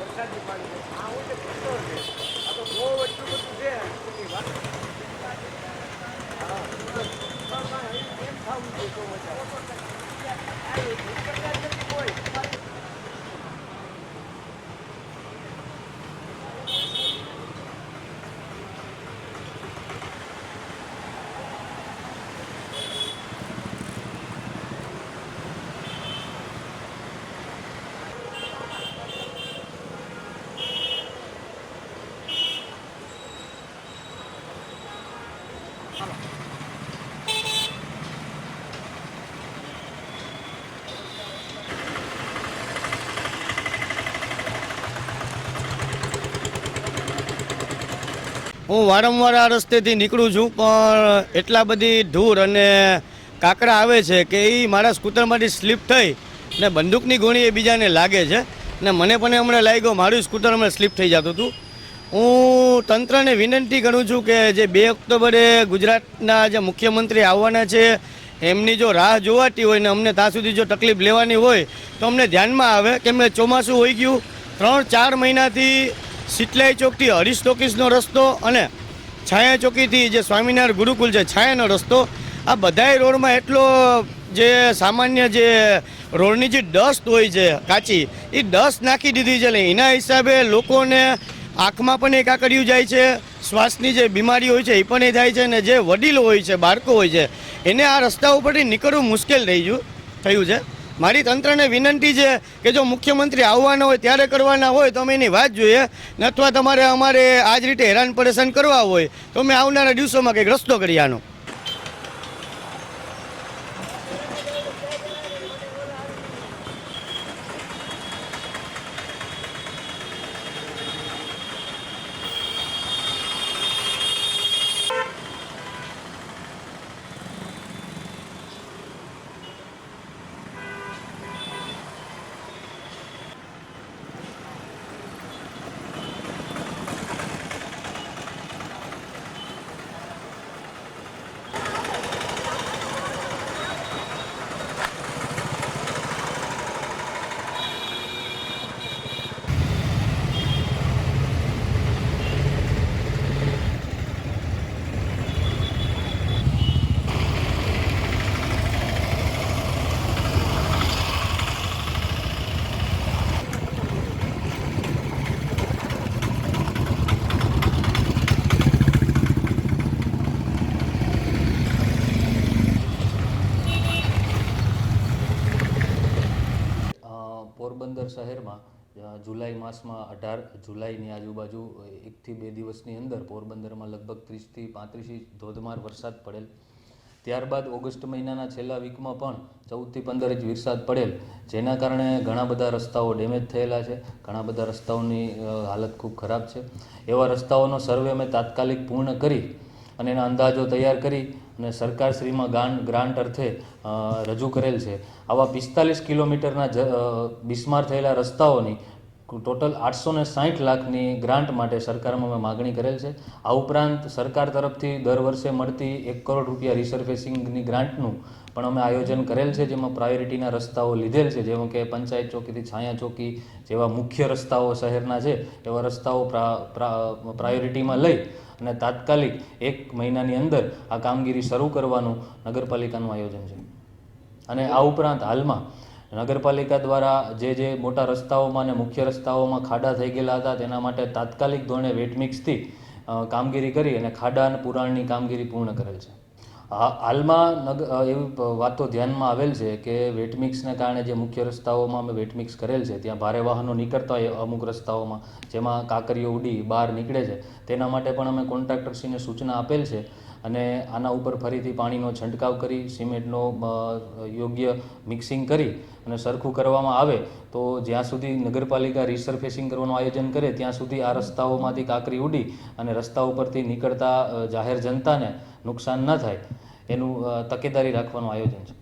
વરસાદી પાણી છે. આ હું છે ખેતર છે. આ તો બહુ એટલું બધું છે એની વાત. હા. પણ કાંઈ એમ થવું જોઈએ તો વધારે. આ એ ભૂતકાળના જ નથી કોઈ. હું વારંવાર આ રસ્તેથી નીકળું છું, પણ એટલા બધી ધૂળ અને કાકડા આવે છે કે એ મારા સ્કૂટરમાંથી સ્લીપ થઈ ને બંદૂકની ગોળી એ બીજાને લાગે છે ને મને પણ હમણાં લાગ્યો મારું સ્કૂટર હમણાં સ્લીપ થઈ જતું હતું. હું તંત્રને વિનંતી કરું છું કે જે બે ઓક્ટોબરે ગુજરાતના જે મુખ્યમંત્રી આવવાના છે, એમની જો રાહ જોવાતી હોય ને અમને ત્યાં સુધી જો તકલીફ લેવાની હોય તો અમને ધ્યાનમાં આવે કે ચોમાસું હોઈ ગયું. ત્રણ ચાર મહિનાથી સિટલાઈ ચોકથી હરીશ ટોકીસનો રસ્તો અને છાયા ચોકીથી જે સ્વામિનારાયણ ગુરુકુલ છે, છાયાનો રસ્તો, આ બધાય રોડમાં એટલો જે સામાન્ય જે રોડની જે ડસ્ટ હોય છે, કાચી, એ ડસ્ટ નાખી દીધી છે એટલે એના હિસાબે લોકોને આંખમાં પણ એક આકડ્યું જાય છે, શ્વાસની જે બીમારી હોય છે, એ પણ એ થાય છે અને જે વડીલો હોય છે, બાળકો હોય છે, એને આ રસ્તા ઉપરથી નીકળવું મુશ્કેલ થઈ ગયું, થયું છે. મારી તંત્રને વિનંતી છે કે જો મુખ્યમંત્રી આવવાના હોય, ત્યારે કરવાના હોય, તો અમે એની વાત જોઈએ. અથવા તમારે અમારે આ જ રીતે હેરાન પરેશાન કરવા હોય, તો અમે આવનારા દિવસોમાં કંઈક રસ્તો કરી આનો. પોરબંદર શહેરમાં જુલાઈ માસમાં અઢાર જુલાઈની આજુબાજુ એકથી બે દિવસની અંદર પોરબંદરમાં લગભગ ત્રીસથી પાંત્રીસ ઇંચ ધોધમાર વરસાદ પડેલ. ત્યારબાદ ઓગસ્ટ મહિનાના છેલ્લા વીકમાં પણ ચૌદથી પંદર ઇંચ વરસાદ પડેલ, જેના કારણે ઘણા બધા રસ્તાઓ ડેમેજ થયેલા છે. ઘણા બધા રસ્તાઓની હાલત ખૂબ ખરાબ છે. એવા રસ્તાઓનો સર્વે અમે તાત્કાલિક પૂર્ણ કરી અને એના અંદાજો તૈયાર કરી અને સરકારશ્રીમાં ગાન ગ્રાન્ટ અર્થે રજૂ કરેલ છે. આવા પિસ્તાલીસ કિલોમીટરના બિસ્માર થયેલા રસ્તાઓની ટોટલ આઠસો ને સાહીઠ લાખની ગ્રાન્ટ માટે સરકારમાં અમે માગણી કરેલ છે. આ ઉપરાંત સરકાર તરફથી દર વર્ષે મળતી એક કરોડ રૂપિયા રિસર્ફેસિંગની ગ્રાન્ટનું પણ અમે આયોજન કરેલ છે, જેમાં પ્રાયોરિટીના રસ્તાઓ લીધેલ છે, જેમ કે પંચાયત ચોકીથી છાયા ચોકી જેવા મુખ્ય રસ્તાઓ શહેરના છે, એવા રસ્તાઓ પ્રા- પ્રા- પ્રાયોરિટીમાં લઈ અને તાત્કાલિક એક મહિનાની અંદર આ કામગીરી શરૂ કરવાનું નગરપાલિકાનું આયોજન છે. અને આ ઉપરાંત હાલમાં નગરપાલિકા દ્વારા જે જે મોટા રસ્તાઓમાં અને મુખ્ય રસ્તાઓમાં ખાડા થઈ ગયેલા હતા તેના માટે તાત્કાલિક ધોરણે વેટમિક્સથી કામગીરી કરી અને ખાડા અને પુરાણની કામગીરી પૂર્ણ કરેલ છે. હાલમાં એવી વાતો ધ્યાનમાં આવેલ છે કે વેટમિક્સને કારણે જે મુખ્ય રસ્તાઓમાં અમે વેટમિક્સ કરેલ છે, ત્યાં ભારે વાહનો નીકળતા હોય અમુક રસ્તાઓમાં, જેમાં કાંકરીઓ ઉડી બહાર નીકળે છે. તેના માટે પણ અમે કોન્ટ્રાક્ટરશ્રીને સૂચના આપેલ છે અને આના ઉપર ફરીથી પાણીનો છંટકાવ કરી, સિમેન્ટનો યોગ્ય મિક્સિંગ કરી અને સરખું કરવામાં આવે તો જ્યાં સુધી નગરપાલિકા રિસર્ફેસિંગ કરવાનું આયોજન કરે, ત્યાં સુધી આ રસ્તાઓમાંથી કાંકરી ઉડી અને રસ્તા ઉપરથી નીકળતા જાહેર જનતાને નુકસાન ન થાય. એનું તકેદારી રાખવાનું આયોજન છે.